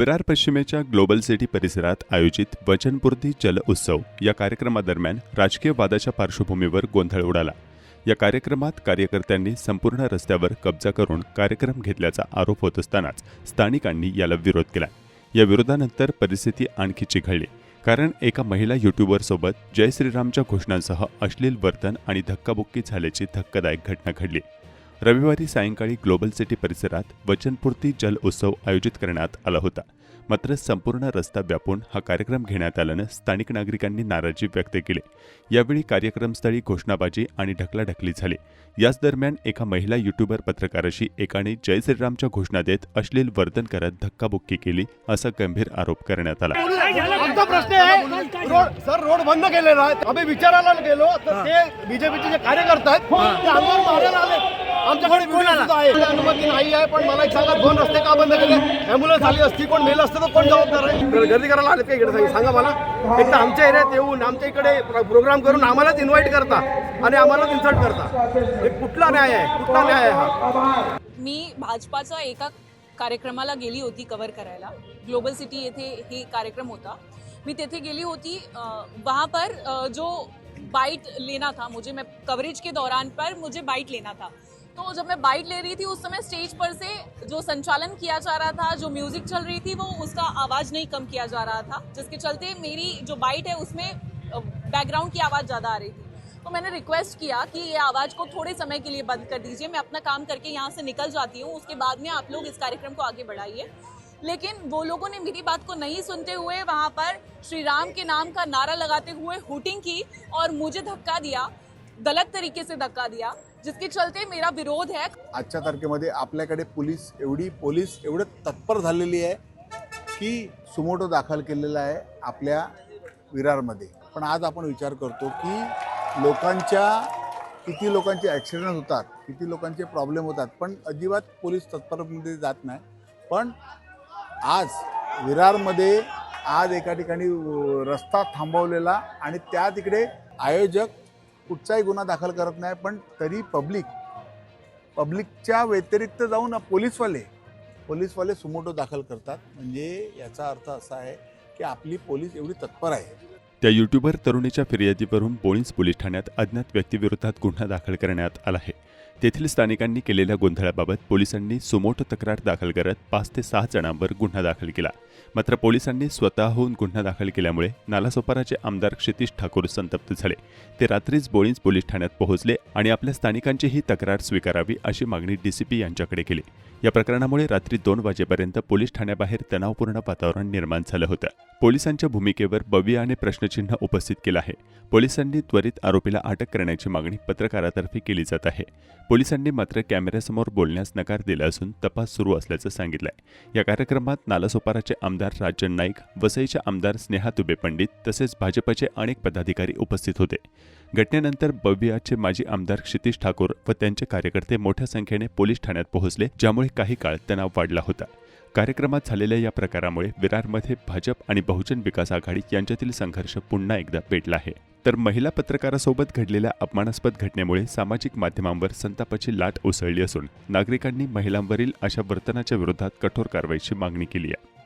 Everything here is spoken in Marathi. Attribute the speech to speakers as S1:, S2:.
S1: विरार पश्चिमेच्या ग्लोबल सिटी परिसरात आयोजित वचनपूर्ती जल उत्सव या कार्यक्रमादरम्यान राजकीय वादाच्या पार्श्वभूमीवर गोंधळ उडाला. या कार्यक्रमात कार्यकर्त्यांनी संपूर्ण रस्त्यावर कब्जा करून कार्यक्रम घेतल्याचा आरोप होत असतानाच स्थानिकांनी याला विरोध केला. या विरोधानंतर परिस्थिती आणखी चिघळली. कारण एका महिला युट्यूबरसोबत जय श्रीरामच्या घोषणांसह अश्लील वर्तन आणि धक्काबुक्की झाल्याची धक्कादायक घटना घडली. रविवारी सायंकाळी ग्लोबल सिटी परिसरात वचनपूर्ती जल उत्सव आयोजित करण्यात आला होता. मात्र संपूर्ण रस्ता व्यापून हा कार्यक्रम घेण्यात आल्यानं स्थानिक नागरिकांनी नाराजी व्यक्त केली. यावेळी कार्यक्रमस्थळी घोषणाबाजी आणि ढकलाढकली झाली. याच दरम्यान एका महिला युट्यूबर पत्रकाराशी एकाने जय श्रीरामच्या घोषणा देत अश्लील वर्तन करत धक्काबुक्की केली असा गंभीर आरोप करण्यात आला.
S2: आमचा प्रश्न आहे रोड सर रोड बंद केलेला आहे. आम्ही विचारायला गेलो तर ते बीजेपीचे जे कार्यकर्ते आहेत ते आम्हाला मारायला आले. आमच्याकडे व्हिडिओ सुद्धा आहे? अनुमती नाही आहे पण मला एक सांगा दोन रस्ते का बंद केले? अँब्युलन्स आली असती कोण मेल असतं तर कोण जबाबदार आहे? गर्दी करायला आले का इकडे? सांगा- सांगा मला. एक तर आमच्या एरियात येऊन आमच्या इकडे प्रोग्राम करून आम्हालाच इन्व्हाइट करता आणि आम्हालाच इन्सल्ट करता. हे कुठला न्याय आहे? कुठला न्याय आहे हा?
S3: मी भाजपाचा एका कार्यक्रमाला गेली होती कव्हर करायला. ग्लोबल सिटी येथे हे कार्यक्रम होता. मी तेथे गेली होती वहाँ पर जो बाइट लेना था मुझे मैं कवरेज के दौरान पर मुझे बाइट लेना था. तो जब मैं बाइट ले रही थी, उस समय स्टेज पर से जो संचालन किया जा रहा था, जो म्यूज़िक चल रही थी, वो उसका आवाज़ नहीं कम किया जा रहा था, जिसके चलते मेरी जो बाइट है, उसमें बैकग्राउंड की आवाज़ ज़्यादा आ रही थी। तो मैंने रिक्वेस्ट किया कि ये आवाज़ को थोड़े समय के लिए बंद कर दीजिए, मैं अपना काम करके यहाँ से निकल जाती हूँ, उसके बाद में आप लोग इस कार्यक्रम को आगे बढ़ाइए। लेकिन वो लोगों ने मेरी बात को नहीं सुनते हुए वहाँ पर श्री राम के नाम का नारा लगाते हुए हुटिंग की और मुझे धक्का दिया, गलत तरीके से धक्का दिया। जिसके चलते मेरा विरोध है।
S4: आजच्या तारखेमध्ये आपल्याकडे पोलीस एवढी पोलीस एवढं तत्पर झालेली आहे की सुमोटो दाखल केलेला आहे आपल्या विरारमध्ये. पण आज आपण विचार करतो की लोकांच्या किती लोकांचे ॲक्सिडेंट होतात किती लोकांचे प्रॉब्लेम होतात पण अजिबात पोलीस तत्परमध्ये जात नाही. पण आज विरारमध्ये आज एका ठिकाणी रस्ता थांबवलेला आणि त्या तिकडे आयोजक कुठचाही गुन्हा दाखल करत नाही पण तरी पब्लिक पब्लिकच्या व्यतिरिक्त जाऊन पोलीसवाले पोलीसवाले सुमोटो दाखल करतात. म्हणजे याचा अर्थ असा आहे की आपली पोलीस एवढी तत्पर आहे.
S1: त्या युट्यूबर तरुणीच्या फिर्यादीवरून बोळींज पोलीस ठाण्यात अज्ञात व्यक्तीविरोधात गुन्हा दाखल करण्यात आला आहे. तेथील स्थानिकांनी केलेल्या गोंधळाबाबत पोलिसांनी सुमोटो तक्रार दाखल करत पाच ते सहा जणांवर गुन्हा दाखल केला. मात्र पोलिसांनी स्वतःहून गुन्हा दाखल केल्यामुळे नालासोपाराचे आमदार क्षितिश ठाकूर संतप्त झाले. ते रात्रीच बोळींज पोलीस ठाण्यात पोहोचले आणि आपल्या स्थानिकांची ही तक्रार स्वीकारावी अशी मागणी डीसीपी यांच्याकडे केली. या प्रकरणामुळे रात्री दोन वाजेपर्यंत पोलीस ठाण्याबाहेर तणावपूर्ण वातावरण निर्माण झालं होतं. पोलिसांच्या भूमिकेवर बवियाने प्रश्नचिन्ह उपस्थित केलं आहे. पोलिसांनी त्वरित आरोपीला अटक करण्याची मागणी पत्रकारातर्फे केली जात आहे. पोलिसांनी मात्र कॅमेऱ्यासमोर बोलण्यास नकार दिला असून तपास सुरू असल्याचं सांगितलंय. या कार्यक्रमात नालासोपाराचे आमदार राजन नाईक वसईच्या आमदार स्नेहा तुबे पंडित तसेच भाजपचे अनेक पदाधिकारी उपस्थित होते. घटनेनंतर बवियाचे माजी आमदार क्षितिश ठाकूर व त्यांचे कार्यकर्ते मोठ्या संख्येने पोलीस ठाण्यात पोहोचले ज्यामुळे काही काळ तणाव वाढला होता. कार्यक्रमात झालेल्या या प्रकारामुळे विरारमध्ये भाजप आणि बहुजन विकास आघाडी यांच्यातील संघर्ष पुन्हा एकदा पेटला आहे. तर महिला पत्रकारासोबत घडलेल्या अपमानास्पद घटनेमुळे सामाजिक माध्यमांवर संतापाची लाट उसळली असून नागरिकांनी महिलांवरील अशा वर्तनाच्या विरोधात कठोर कारवाईची मागणी केली आहे.